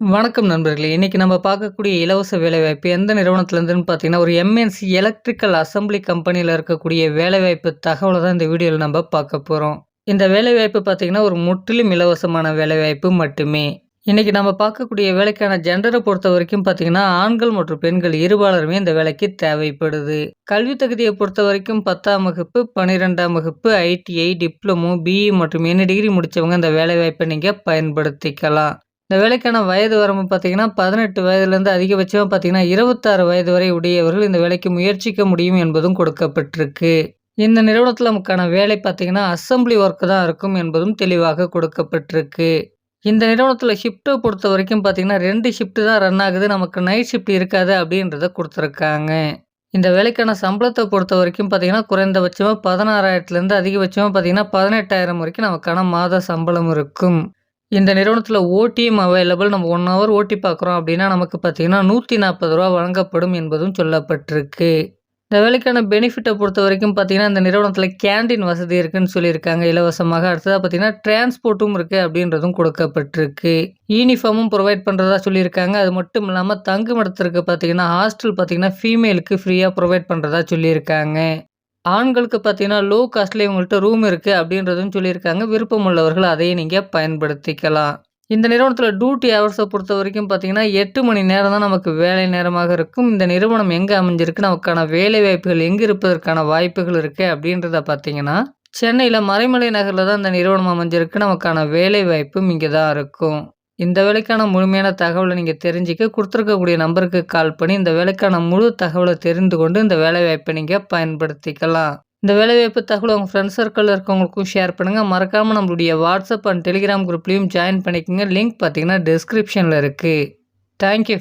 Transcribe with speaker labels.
Speaker 1: வணக்கம் நண்பர்களே! இன்னைக்கு நம்ம பார்க்கக்கூடிய இலவச வேலைவாய்ப்பு எந்த நிறுவனத்துலேருந்துன்னு பார்த்தீங்கன்னா, ஒரு எம்.என்.சி எலக்ட்ரிக்கல் அசெம்பிளி கம்பெனியில் இருக்கக்கூடிய வேலைவாய்ப்பு தகவலை தான் இந்த வீடியோவில் நம்ம பார்க்க போகிறோம் இந்த வேலைவாய்ப்பு பார்த்தீங்கன்னா, ஒரு முற்றிலும் இலவசமான வேலைவாய்ப்பு மட்டுமே. இன்றைக்கி நம்ம பார்க்கக்கூடிய வேலைக்கான ஜென்டரை பொறுத்த வரைக்கும் பார்த்தீங்கன்னா, ஆண்கள் மற்றும் பெண்கள் இருபாலருமே இந்த வேலைக்கு தேவைப்படுது. கல்வி தகுதிய பொறுத்தவரைக்கும் 10ஆம் வகுப்பு, 12ஆம் வகுப்பு, ஐடிஐ, டிப்ளமோ, பிஇ மற்றும் எனி டிகிரி முடித்தவங்க இந்த வேலைவாய்ப்பை நீங்கள் பயன்படுத்திக்கலாம். இந்த வேலைக்கான வயது வரம்பு பார்த்தீங்கன்னா, 18 வயதிலிருந்து அதிகபட்சமா பார்த்தீங்கன்னா, 26 வயது வரை உடையவர்கள் இந்த வேலைக்கு முயற்சிக்க முடியும் என்பதும் கொடுக்கப்பட்டிருக்கு. இந்த நிறுவனத்தில் நமக்கான வேலை பார்த்தீங்கன்னா, அசெம்பிளி ஒர்க்கு தான் இருக்கும் என்பதும் தெளிவாக கொடுக்கப்பட்டிருக்கு. இந்த நிறுவனத்தில் ஷிஃப்ட்டை பொறுத்த வரைக்கும் பார்த்தீங்கன்னா, ரெண்டு ஷிஃப்ட்டு தான் ரன் ஆகுது. நமக்கு நைட் ஷிஃப்ட் இருக்காது அப்படின்றத கொடுத்துருக்காங்க இந்த வேலைக்கான சம்பளத்தை பொறுத்த வரைக்கும் பார்த்தீங்கன்னா, குறைந்தபட்சமாக பதினாறாயிரத்துலேருந்து அதிகபட்சமாக பார்த்தீங்கன்னா, 18,000 வரைக்கும் நமக்கான மாத சம்பளம் இருக்கும். இந்த நிறுவனத்தில் ஓடிஎம் அவைலபிள். நம்ம ஒன் ஹவர் ஓட்டி பார்க்குறோம் அப்படின்னா, நமக்கு பார்த்தீங்கன்னா, ரூ. 140 வழங்கப்படும் என்பதும் சொல்லப்பட்டிருக்கு. இந்த வேலைக்கான பெனிஃபிட்டை பொறுத்த வரைக்கும் பார்த்தீங்கன்னா, இந்த நிறுவனத்தில் கேண்டீன் வசதி இருக்குன்னு சொல்லியிருக்காங்க இலவசமாக. அடுத்ததாக பார்த்தீங்கன்னா, டிரான்ஸ்போர்ட்டும் இருக்குது அப்படின்றதும் கொடுக்கப்பட்டிருக்கு. யூனிஃபார்மும் ப்ரொவைட் பண்ணுறதா சொல்லியிருக்காங்க. அது மட்டும் இல்லாமல் தங்குமிடத்திற்கு பார்த்தீங்கன்னா, ஹாஸ்டல் பார்த்தீங்கன்னா, ஃபீமேலுக்கு ஃப்ரீயாக ப்ரொவைட் பண்ணுறதா சொல்லியிருக்காங்க. ஆண்களுக்கு பார்த்தீங்கன்னா, லோ காஸ்ட்லேயே இவங்கள்ட்ட ரூம் இருக்குது அப்படின்றதும் சொல்லியிருக்காங்க. விருப்பம் உள்ளவர்கள் அதையும் நீங்கள் பயன்படுத்திக்கலாம். இந்த நிறுவனத்தில் டியூட்டி பொறுத்த வரைக்கும் பார்த்தீங்கன்னா, எட்டு மணி நேரம் தான் நமக்கு வேலை நேரமாக இருக்கும். இந்த நிறுவனம் எங்கே அமைஞ்சிருக்கு, நமக்கான வேலைவாய்ப்புகள் எங்கே இருப்பதற்கான வாய்ப்புகள் இருக்குது அப்படின்றத பார்த்தீங்கன்னா, சென்னையில் மறைமலை நகரில் தான் இந்த நிறுவனம் அமைஞ்சிருக்கு. நமக்கான வேலைவாய்ப்பும் இங்கே தான் இருக்கும். இந்த வேலைக்கான முழுமையான தகவலை நீங்கள் தெரிஞ்சுக்க கொடுத்துருக்கக்கூடிய நம்பருக்கு கால் பண்ணி, இந்த வேலைக்கான முழு தகவலை தெரிந்து கொண்டு இந்த வேலைவாய்ப்பை நீங்கள் பயன்படுத்திக்கலாம். இந்த வேலைவாய்ப்பு தகவல் உங்கள் ஃப்ரெண்ட்ஸ் சர்க்கிளில் இருக்கவங்களுக்கும் ஷேர் பண்ணுங்கள் மறக்காமல் நம்மளுடைய வாட்ஸ்அப் அண்ட் டெலிகிராம் குரூப்லேயும் ஜாயின் பண்ணிக்கங்க. லிங்க் பார்த்தீங்கன்னா, டிஸ்கிரிப்ஷனில் இருக்குது தேங்க் யூ